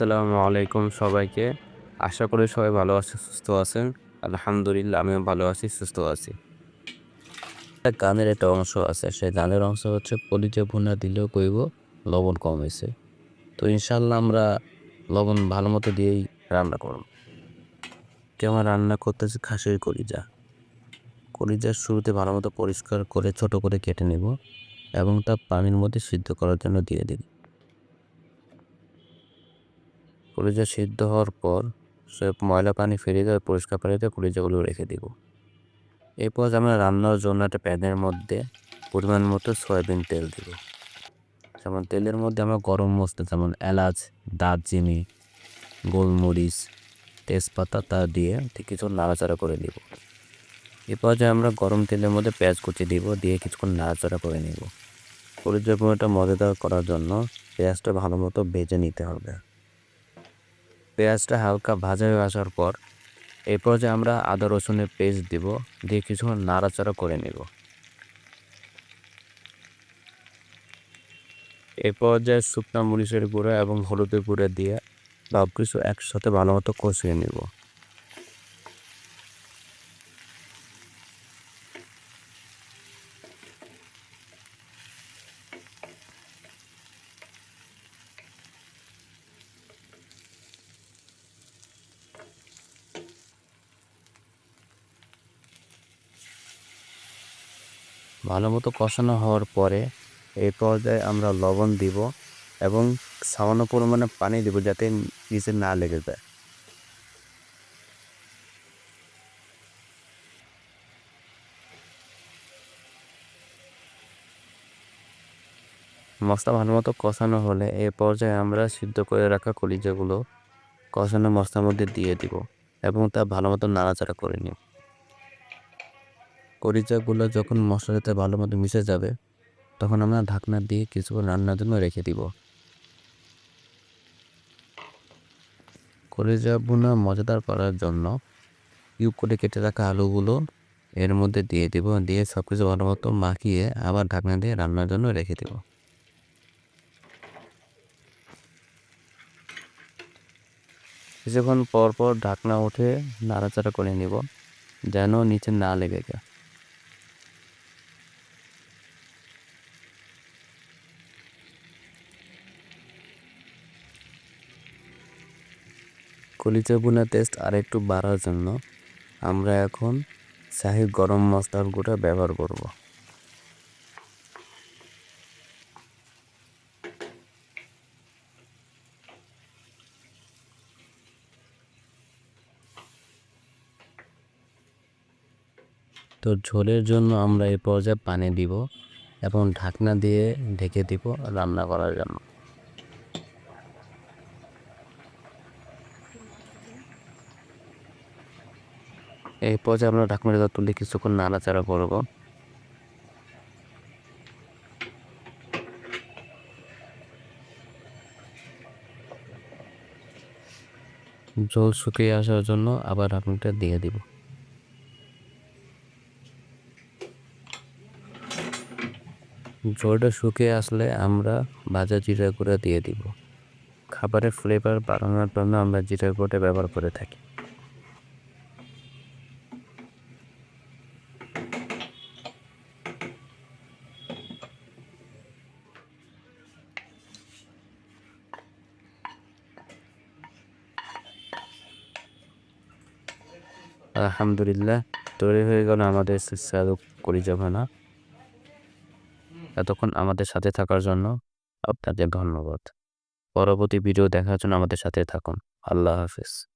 আসসালামু আলাইকুম সবাইকে। আশা করি সবাই ভালো আছে, সুস্থ আছেন। আলহামদুলিল্লাহ, আমিও ভালো আছি, সুস্থ আছি। একটা গানের একটা অংশ আছে, সেই গানের অংশ হচ্ছে, পলিতে ভুনা দিলেও কইব, লবণ কম হয়েছে তো ইনশাল্লাহ আমরা লবণ ভালো মতো দিয়েই রান্না করব। কেমন রান্না করতেছি, খাসির কলিজা। কলিজার শুরুতে ভালো মতো পরিষ্কার করে, ছোট করে কেটে নেব এবং তা পানির মধ্যে সিদ্ধ করার জন্য দিয়ে দিই কলিজা সিদ্ধ হওয়ার পর সে ময়লা পানি ফেরিয়ে দেওয়া পরিষ্কার পানিতে কলিজাগুলো রেখে দিব। এরপর আমরা রান্নার জন্য একটা প্যানের মধ্যে পরিমাণ মতো সয়াবিন তেল দিব। যেমন তেলের মধ্যে আমরা গরম মশলা যেমন এলাচ, দারচিনি, গোলমরিচ, তেজপাতা তা দিয়ে ঠিক কিছু নাড়াচাড়া করে দিব এরপর যে আমরা গরম তেলের মধ্যে পেঁয়াজ কুচি দিব, দিয়ে কিছুক্ষণ নাড়াচাড়া করে নিব। পুরোটা মজাদার করার জন্য পেঁয়াজটা ভালো মতো ভেজে নিতে হবে। পেঁয়াজটা হালকা ভাজা হয়ে আসার পর এরপর যে আমরা আদা রসুনের পেস্ট দিব, দিয়ে কিছুক্ষণ নাড়াচাড়া করে নেব। এরপর পর্যায়ে শুকনা মরিচের গুঁড়ো এবং হলুদের গুঁড়ো দিয়ে সব কিছু একসাথে ভালো মতো কষিয়ে নেব। ভালো মতো কষানো হওয়ার পরে এই পর্যায়ে আমরা লবণ দিব এবং সামান্য পরিমাণে পানি দিব যাতে নিচে না লেগে যায়। মশলা ভালো মতো কষানো হলে এই পর্যায়ে আমরা সিদ্ধ করে রাখা কলিজাগুলো কষানো মশলার মধ্যে দিয়ে দিব এবং তা ভালো মতো নাড়াচাড়া করে নিব। কলিজাগুলো যখন মশলার সাথে ভালো মতো মিশে যাবে, তখন আমরা ঢাকনা দিয়ে কিছুক্ষণ রান্নার জন্য রেখে দিব। কলিজা বোনা মজাদার করার জন্য কিউব করে কেটে রাখা আলুগুলো এর মধ্যে দিয়ে দিব, দিয়ে সব কিছু ভালো মতো মাখিয়ে আবার ঢাকনা দিয়ে রান্নার জন্য রেখে দেব। কিছুক্ষণ পর পর ঢাকনা উঠে নাড়াচাড়া করে নিব, যেন নিচে না লেগে যায়। বোনা টেস্ট আর একটু বাড়ার জন্য আমরা এখন শাহি গরম মশলার গুঁড়া ব্যবহার করব। তো ঝোলের জন্য আমরা এই পর্যায়ে পানি দিব এবং ঢাকনা দিয়ে ঢেকে দিব রান্না করার জন্য। এই পর্যায়ে আমরা ঢাকনাটা তুলে কিছুক্ষণ নাড়াচাড়া করব। জল শুকিয়ে আসার জন্য আবার ঢাকনাটা দিয়ে দিব। জলটা শুকিয়ে আসলে আমরা ভাজা জিরা গুঁড়া দিয়ে দিব। খাবারের ফ্লেভার বাড়ানোর জন্য আমরা জিরা গুঁড়োটা ব্যবহার করে থাকি। আলহামদুলিল্লাহ, তৈরি হয়ে গেল আমাদের সুস্বাদু যাবে না এতক্ষণ আমাদের সাথে থাকার জন্য আপনাদের ধন্যবাদ। পরবর্তী ভিডিও দেখার জন্য আমাদের সাথে থাকুন। আল্লাহ হাফিজ।